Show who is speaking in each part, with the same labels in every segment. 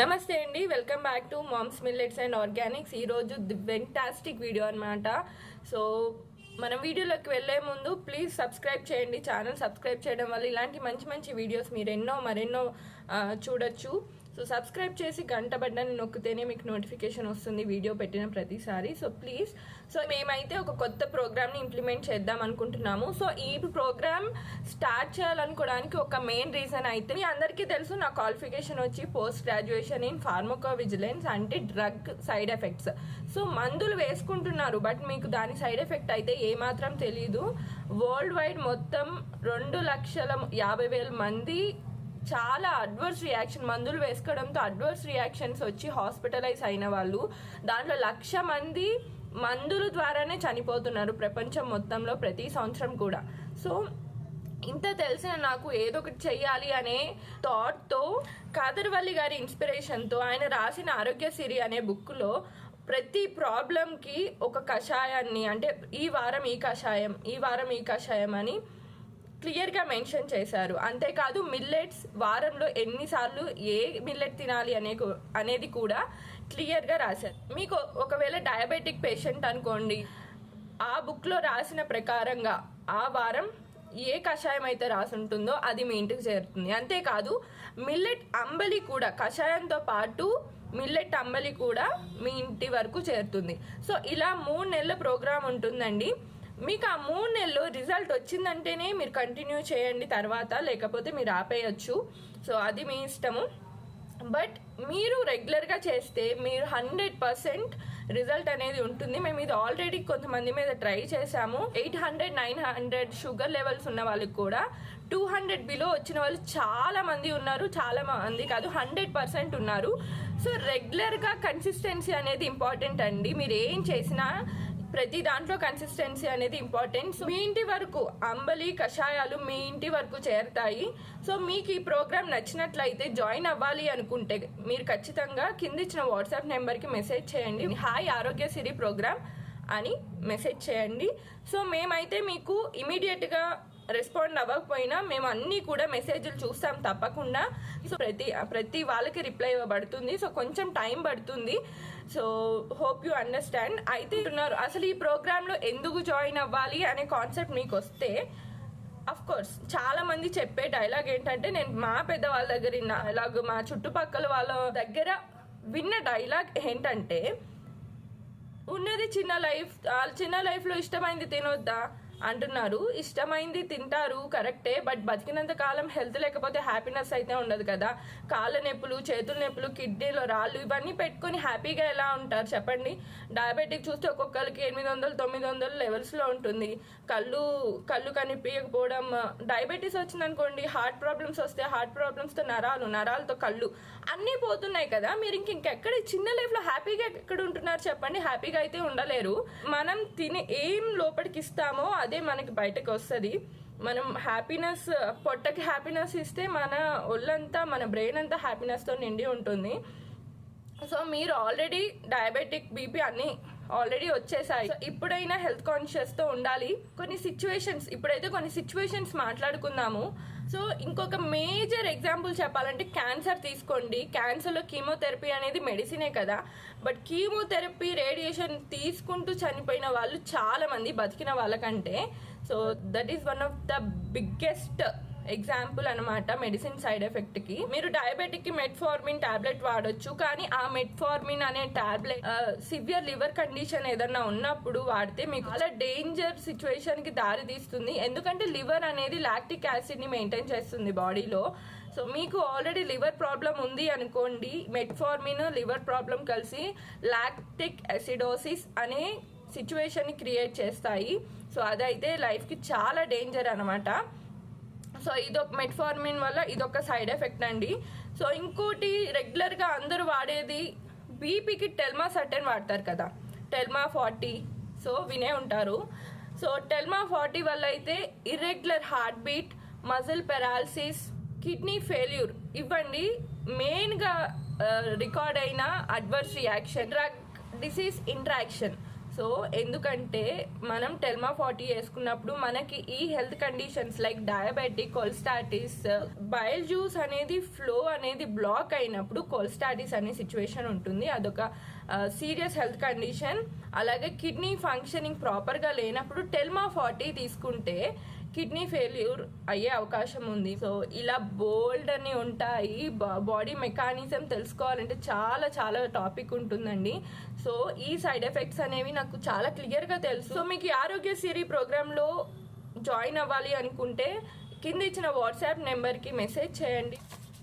Speaker 1: నమస్తే అండి welcome back to mom's millets and organics. ఈరోజు ది వెంటాస్టిక్ వీడియో అనమాట సో మనం వీడియోలోకి వెళ్ళే ముందు ప్లీజ్ సబ్స్క్రైబ్ చేయండి. ఛానల్ సబ్స్క్రైబ్ చేయడం వల్ల ఇలాంటి మంచి మంచి వీడియోస్ మీరు ఎన్నో మరెన్నో చూడొచ్చు. సో సబ్స్క్రైబ్ చేసి గంట బడ్డని నొక్కితేనే మీకు నోటిఫికేషన్ వస్తుంది వీడియో పెట్టిన ప్రతిసారి. సో ప్లీజ్ సో మేమైతే ఒక కొత్త ప్రోగ్రామ్ని ఇంప్లిమెంట్ చేద్దాం అనుకుంటున్నాము. సో ఈ ప్రోగ్రామ్ స్టార్ట్ చేయాలనుకోవడానికి ఒక మెయిన్ రీజన్ అయితే మీ అందరికీ తెలుసు నా క్వాలిఫికేషన్ వచ్చి post graduation in pharmacovigilance అంటే డ్రగ్ సైడ్ ఎఫెక్ట్స్ సో మందులు వేసుకుంటున్నారు బట్ మీకు దాని సైడ్ ఎఫెక్ట్ అయితే ఏమాత్రం తెలియదు వరల్డ్ వైడ్ మొత్తం రెండు లక్షల యాభై వేల మంది చాలా అడ్వర్స్ రియాక్షన్ మందులు వేసుకోవడంతో అడ్వర్స్ రియాక్షన్స్ వచ్చి హాస్పిటలైజ్ అయిన వాళ్ళు. దాంట్లో లక్ష మంది మందుల ద్వారానే చనిపోతున్నారు ప్రపంచం మొత్తంలో ప్రతి సంవత్సరం కూడా. సో ఇంత తెలిసిన నాకు ఏదో ఒకటి చెయ్యాలి అనే థాట్తో కాదర్వల్లి గారి ఇన్స్పిరేషన్తో ఆయన రాసిన ఆరోగ్య సిరి అనే బుక్లో ప్రతి ప్రాబ్లంకి ఒక కషాయాన్ని అంటే ఈ వారం ఈ కషాయం ఈ వారం ఈ కషాయం అని క్లియర్గా మెన్షన్ చేశారు. అంతేకాదు మిల్లెట్స్ వారంలో ఎన్నిసార్లు ఏ మిల్లెట్ తినాలి అనే అనేది కూడా క్లియర్గా రాశారు. మీకు ఒకవేళ డయాబెటిక్ పేషెంట్ అనుకోండి ఆ బుక్లో రాసిన ప్రకారంగా ఆ వారం ఏ కషాయం అయితే రాసి ఉంటుందో అది మీ ఇంటికి చేరుతుంది. అంతేకాదు మిల్లెట్ అంబలి కూడా కషాయంతో పాటు మిల్లెట్ అంబలి కూడా మీ ఇంటి వరకు చేరుతుంది. సో ఇలా మూడు నెలల ప్రోగ్రాం ఉంటుందండి. మీకు ఆ మూడు నెలలు రిజల్ట్ వచ్చిందంటేనే మీరు కంటిన్యూ చేయండి తర్వాత లేకపోతే మీరు ఆపేయచ్చు. సో అది మీ ఇష్టము. బట్ మీరు రెగ్యులర్గా చేస్తే మీరు హండ్రెడ్ పర్సెంట్ రిజల్ట్ అనేది ఉంటుంది. మేము ఇది ఆల్రెడీ కొంతమంది మీద ట్రై చేసాము eight hundred nine hundred sugar levels ఉన్న వాళ్ళకి కూడా టూ హండ్రెడ్ బిలో వచ్చిన వాళ్ళు చాలా మంది ఉన్నారు. చాలా మంది కాదు హండ్రెడ్ పర్సెంట్ ఉన్నారు. సో రెగ్యులర్గా కన్సిస్టెన్సీ అనేది ఇంపార్టెంట్ అండి. మీరు ఏం చేసినా ప్రతి దాంట్లో కన్సిస్టెన్సీ అనేది ఇంపార్టెంట్ మీ ఇంటి వరకు అంబలి కషాయాలు మీ ఇంటి వరకు చేరుతాయి. సో మీకు ఈ ప్రోగ్రామ్ నచ్చినట్లయితే జాయిన్ అవ్వాలి అనుకుంటే మీరు ఖచ్చితంగా కింద ఇచ్చిన వాట్సాప్ నెంబర్కి మెసేజ్ చేయండి. హాయ్ ఆరోగ్య సిరి ప్రోగ్రామ్ అని మెసేజ్ చేయండి. సో మేమైతే మీకు ఇమీడియట్గా రెస్పాండ్ అవ్వకపోయినా మేము అన్నీ కూడా మెసేజ్లు చూస్తాం తప్పకుండా. సో ప్రతి ప్రతి వాళ్ళకి రిప్లై ఇవ్వబడుతుంది. సో కొంచెం టైం పడుతుంది. సో హోప్ యు అండర్స్టాండ్ అయితే ఉన్నారు. అసలు ఈ ప్రోగ్రాంలో ఎందుకు జాయిన్ అవ్వాలి అనే కాన్సెప్ట్ మీకు వస్తే అఫ్ కోర్స్ చాలా మంది చెప్పే డైలాగ్ ఏంటంటే నేను మా పెద్దవాళ్ళ దగ్గర విన్న డైలాగ్ మా చుట్టుపక్కల వాళ్ళ దగ్గర విన్న డైలాగ్ ఏంటంటే ఉన్నది చిన్న లైఫ్ ఆ చిన్న లైఫ్లో ఇష్టమైంది తినొద్దా? అంటున్నారు. ఇష్టమైంది తింటారు కరెక్టే బట్ బతికినంత కాలం హెల్త్ లేకపోతే హ్యాపీనెస్ అయితే ఉండదు కదా. కాళ్ళ నొప్పులు చేతుల నొప్పులు కిడ్నీలో రాళ్ళు ఇవన్నీ పెట్టుకొని హ్యాపీగా ఎలా ఉంటారు చెప్పండి? డయాబెటిక్ చూస్తే ఒక్కొక్కరికి ఎనిమిది వందలు తొమ్మిది వందలు లెవెల్స్లో ఉంటుంది. కళ్ళు కళ్ళు కనిపించకపోవడం డయాబెటీస్ వచ్చిందనుకోండి హార్ట్ ప్రాబ్లమ్స్ వస్తే హార్ట్ ప్రాబ్లమ్స్తో నరాలు నరాలతో కళ్ళు అన్నీ పోతున్నాయి కదా. మీరు ఇంక ఇంకెక్కడ చిన్న లైఫ్లో హ్యాపీగా ఎక్కడ ఉంటున్నారు చెప్పండి? హ్యాపీగా అయితే ఉండలేరు. మనం తిని ఏం లోపలికి ఇస్తామో అదే మనకి బయటకు వస్తుంది. మనం హ్యాపీనెస్ పొట్టకి హ్యాపీనెస్ ఇస్తే మన ఒళ్ళంతా మన బ్రెయిన్ అంతా హ్యాపీనెస్తో నిండి ఉంటుంది. సో మీరు ఆల్రెడీ డయాబెటిక్ బీపీ అన్ని ఆల్రెడీ వచ్చేసాయి. ఇప్పుడైనా హెల్త్ కాన్షియస్తో ఉండాలి. కొన్ని సిచ్యువేషన్స్ ఇప్పుడైతే కొన్ని సిచ్యువేషన్స్ మాట్లాడుకుందాము. సో ఇంకొక మేజర్ ఎగ్జాంపుల్ చెప్పాలంటే క్యాన్సర్ తీసుకోండి. క్యాన్సర్లో కీమోథెరపీ అనేది మెడిసినే కదా. బట్ కీమోథెరపీ రేడియేషన్ తీసుకుంటూ చనిపోయిన వాళ్ళు చాలామంది బతికిన వాళ్ళకంటే so that is one of the biggest example అనమాట మెడిసిన్ సైడ్ ఎఫెక్ట్కి. మీరు డయాబెటిక్కి మెట్ఫార్మిన్ టాబ్లెట్ వాడొచ్చు కానీ ఆ మెట్ఫార్మిన్ అనే టాబ్లెట్ సివియర్ లివర్ కండిషన్ ఏదన్నా ఉన్నప్పుడు వాడితే మీకు చాలా డేంజర్ సిచ్యువేషన్కి దారి తీస్తుంది. ఎందుకంటే లివర్ అనేది లాక్టిక్ యాసిడ్ని మెయింటైన్ చేస్తుంది బాడీలో సో మీకు ఆల్రెడీ లివర్ ప్రాబ్లం ఉంది అనుకోండి మెట్ఫార్మిన్ లివర్ ప్రాబ్లం కలిసి లాక్టిక్ అసిడోసిస్ అనే సిచ్యువేషన్ని క్రియేట్ చేస్తాయి. సో అదైతే లైఫ్కి చాలా డేంజర్ అనమాట సో ఇదొక మెట్ఫార్మిన్ వల్ల ఇదొక సైడ్ ఎఫెక్ట్ అండి. సో ఇంకోటి రెగ్యులర్గా అందరూ వాడేది బీపీకి టెల్మా సర్టెన్ వాడతారు కదా. టెల్మా ఫార్టీ సో వినే ఉంటారు. సో టెల్మా ఫార్టీ వల్ల అయితే irregular heart beat muscle paralysis kidney failure ఇవ్వండి మెయిన్గా రికార్డ్ uh, అయిన adverse reaction drug disease interaction so ఎందుకంటే మనం టెల్మా ఫార్టీ వేసుకున్నప్పుడు మనకి ఈ health conditions like diabetic cholestasis bile juice అనేది ఫ్లో అనేది బ్లాక్ అయినప్పుడు కొలస్టాటిస్ అనే సిచ్యువేషన్ ఉంటుంది. అదొక సీరియస్ హెల్త్ కండిషన్. అలాగే కిడ్నీ ఫంక్షనింగ్ ప్రాపర్గా లేనప్పుడు టెల్మా ఫార్టీ తీసుకుంటే కిడ్నీ ఫెయిల్యూర్ అయ్యే అవకాశం ఉంది. సో ఇలా బోల్డ్ అని ఉంటాయి బాడీ మెకానిజం తెలుసుకోవాలంటే చాలా చాలా టాపిక్ ఉంటుందండి. సో ఈ సైడ్ ఎఫెక్ట్స్ అనేవి నాకు చాలా క్లియర్గా తెలుసు. సో మీకు ఆరోగ్య సిరి ప్రోగ్రాంలో జాయిన్ అవ్వాలి అనుకుంటే కింద ఇచ్చిన వాట్సాప్ నెంబర్కి మెసేజ్ చేయండి.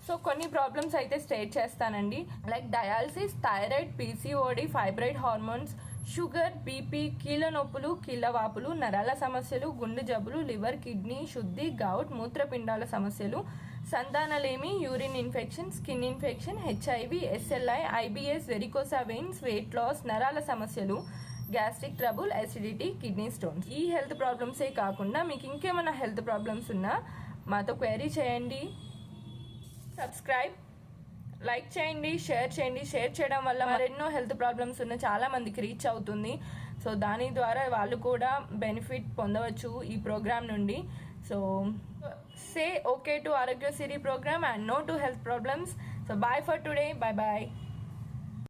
Speaker 1: సో కొన్ని ప్రాబ్లమ్స్ అయితే స్టేట్ చేస్తానండి. Like dialysis thyroid PCOD fibroid hormones sugar BP కీళ్ళ నొప్పులు కీళ్ళ వాపులు నరాల సమస్యలు గుండె జబ్బులు లివర్ కిడ్నీ శుద్ధి గౌట్ మూత్రపిండాల సమస్యలు సంతానలేమి urine infection skin infection HIV SLE IBS varicose veins weight loss నరాల సమస్యలు gastric trouble acidity kidney stones. ఈ హెల్త్ ప్రాబ్లమ్సే కాకుండా మీకు ఇంకేమైనా హెల్త్ ప్రాబ్లమ్స్ ఉన్నా మాతో క్వైరీ చేయండి. సబ్స్క్రైబ్. లైక్ చేయండి షేర్ చేయండి. షేర్ చేయడం వల్ల మరెన్నో హెల్త్ ప్రాబ్లమ్స్ ఉన్న చాలా మందికి రీచ్ అవుతుంది. సో దాని ద్వారా వాళ్ళు కూడా బెనిఫిట్ పొందవచ్చు ఈ ప్రోగ్రామ్ నుండి. So say okay to Arogya Siri programme and no to health problems so bye for today bye bye